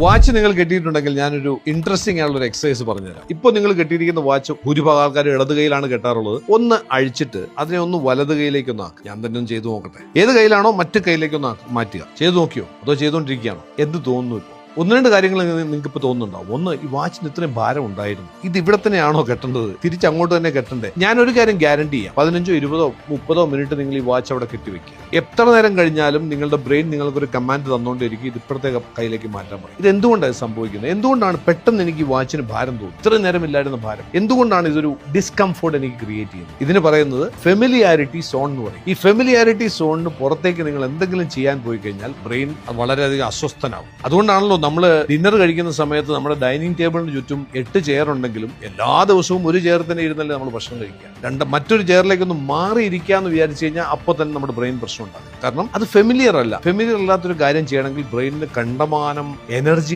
Watch നിങ്ങൾ കെട്ടിയിട്ടുണ്ടെങ്കിൽ ഞാനൊരു interesting ആയിട്ടുള്ള ഒരു എക്സസൈസ് പറഞ്ഞുതരാം. ഇപ്പോൾ നിങ്ങൾ കെട്ടിയിരിക്കുന്ന വാച്ച് ഭൂരിഭാഗം ആൾക്കാർ ഇടത് കൈയിലാണ് കെട്ടാറുള്ളത്. ഒന്ന് അഴിച്ചിട്ട് അതിനെ ഒന്ന് വലത് കൈയിലേക്ക് ഒന്ന് ആക്കുക ഞാൻ തന്നെ ഒന്ന് ചെയ്തു നോക്കട്ടെ. ഏത് കയ്യിലാണോ മറ്റു കൈയിലേക്ക് ഒന്ന് മാറ്റുക. ചെയ്തു നോക്കിയോ? അതോ ചെയ്തുകൊണ്ടിരിക്കുകയാണോ? എന്ത് തോന്നുന്നു ഒന്ന് രണ്ട് കാര്യങ്ങൾ നിങ്ങൾക്ക് ഇപ്പോൾ തോന്നുന്നുണ്ടാവും. ഒന്ന് ഈ വാച്ചിന് ഇത്രയും ഭാരം ഉണ്ടായിരുന്നു. ഇത് ഇവിടെ തന്നെയാണോ കെട്ടേണ്ടത്? തിരിച്ച് അങ്ങോട്ട് തന്നെ കെട്ടണ്ടേ? ഒരു കാര്യം ഗ്യാരണ്ടി ചെയ്യാം. പതിനഞ്ചോ ഇരുപതോ മുപ്പതോ മിനിറ്റ് നിങ്ങൾ ഈ വാച്ച് അവിടെ കെട്ടിവെക്കുക എത്ര നേരം കഴിഞ്ഞാലും നിങ്ങളുടെ ബ്രെയിൻ നിങ്ങൾക്കൊരു കമാൻഡ് തന്നുകൊണ്ടിരിക്കും ഇത് ഇപ്പോഴത്തെ കയ്യിലേക്ക് മാറ്റാൻ പറയും. ഇത് എന്തുകൊണ്ടാണ് സംഭവിക്കുന്നത്? എന്തുകൊണ്ടാണ് പെട്ടെന്ന് എനിക്ക് വാച്ചിന് ഭാരം തോന്നും ഇത്ര നേരം ഇല്ലായിരുന്ന ഭാരം. എന്തുകൊണ്ടാണ് ഇതൊരു ഡിസ്കംഫോർട്ട് എനിക്ക് ക്രിയേറ്റ് ചെയ്യുന്നത്? ഇതിന് പറയുന്നത് ഫെമിലിയാരിറ്റി സോൺ എന്ന് പറയും. ഈ ഫെമിലിയാരിറ്റി സോണിന് പുറത്തേക്ക് നിങ്ങൾ എന്തെങ്കിലും ചെയ്യാൻ പോയി കഴിഞ്ഞാൽ ബ്രെയിൻ വളരെയധികം അസ്വസ്ഥനാവും. അതുകൊണ്ടാണല്ലോ നമ്മൾ ഡിന്നർ കഴിക്കുന്ന സമയത്ത് നമ്മുടെ ഡൈനിങ് ടേബിളിന് ചുറ്റും എട്ട് ചെയർ ഉണ്ടെങ്കിലും എല്ലാ ദിവസവും ഒരു ചെയർ തന്നെ ഇരുന്നല്ലേ നമ്മൾ ഭക്ഷണം കഴിക്കുക. രണ്ട് മറ്റൊരു ചെയറിലേക്ക് മാറിയിരിക്കുക എന്ന് വിചാരിച്ചു കഴിഞ്ഞാൽ അപ്പോൾ തന്നെ നമ്മുടെ ബ്രെയിൻ പ്രശ്നം ഉണ്ടാകും. കാരണം അത് ഫെമിലിയർ അല്ല. ഫെമിലിയർ അല്ലാത്തൊരു കാര്യം ചെയ്യണമെങ്കിൽ ബ്രെയിനിന് കണ്ടമാനം എനർജി